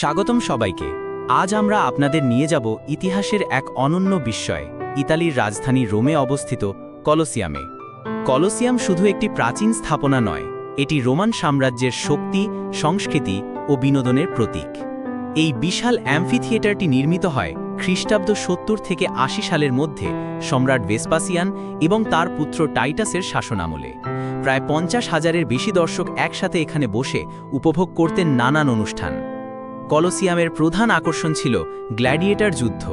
স্বাগতম সবাইকে। আজ আমরা আপনাদের নিয়ে যাব ইতিহাসের এক অনন্য বিস্ময়, ইতালির রাজধানী রোমে অবস্থিত কলোসিয়ামে। কলোসিয়াম শুধু একটি প্রাচীন স্থাপনা নয়, এটি রোমান সাম্রাজ্যের শক্তি, সংস্কৃতি ও বিনোদনের প্রতীক। এই বিশাল অ্যাম্ফি থিয়েটারটি নির্মিত হয় খ্রিস্টাব্দ সত্তর থেকে আশি সালের মধ্যে সম্রাট ভেসপাসিয়ান এবং তার পুত্র টাইটাসের শাসনামলে। প্রায় পঞ্চাশ হাজারের বেশি দর্শক একসাথে এখানে বসে উপভোগ করতেন নানান অনুষ্ঠান। কলোসিয়ামের প্রধান আকর্ষণ ছিল গ্ল্যাডিয়েটার যুদ্ধ।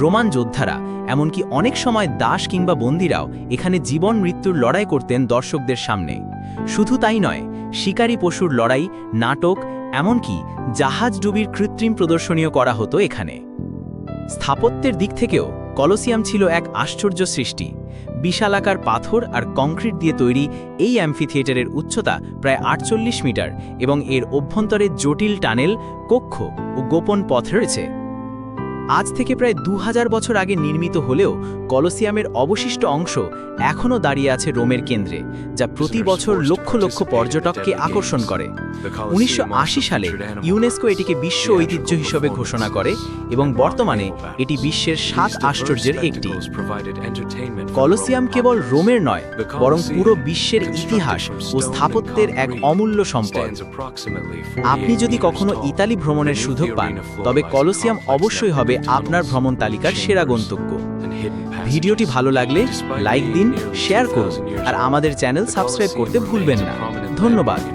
রোমান যোদ্ধারা, এমনকি অনেক সময় দাস কিংবা বন্দিরাও এখানে জীবন মৃত্যুর লড়াই করতেন দর্শকদের সামনে। শুধু তাই নয়, শিকারী পশুর লড়াই, নাটক, এমনকি জাহাজ ডুবির কৃত্রিম প্রদর্শনীও করা হতো এখানে। স্থাপত্যের দিক থেকেও কলোসিয়াম ছিল এক আশ্চর্য সৃষ্টি। বিশালাকার পাথর আর কংক্রিট দিয়ে তৈরি এই অ্যাম্ফিথিয়েটারের উচ্চতা প্রায় আটচল্লিশ মিটার এবং এর অভ্যন্তরে জটিল টানেল, কক্ষ ও গোপন পথ রয়েছে। আজ থেকে প্রায় দু হাজার বছর আগে নির্মিত হলেও কলোসিয়ামের অবশিষ্ট অংশ এখনও দাঁড়িয়ে আছে রোমের কেন্দ্রে, যা প্রতি বছর লক্ষ লক্ষ পর্যটককে আকর্ষণ করে। উনিশশো আশি সালে ইউনেস্কো এটিকে বিশ্ব ঐতিহ্য হিসেবে ঘোষণা করে এবং বর্তমানে এটি বিশ্বের সাত আশ্চর্যের একটি। কলোসিয়াম কেবল রোমের নয়, বরং পুরো বিশ্বের ইতিহাস ও স্থাপত্যের এক অমূল্য সম্পদ। আপনি যদি কখনো ইতালি ভ্রমণের সুযোগ পান, তবে কলোসিয়াম অবশ্যই হবে আপনার ভ্রমণ তালিকার সেরা গন্তব্য। ভিডিওটি ভালো লাগলে লাইক দিন, শেয়ার করুন, আর আমাদের চ্যানেল সাবস্ক্রাইব করতে ভুলবেন না। ধন্যবাদ।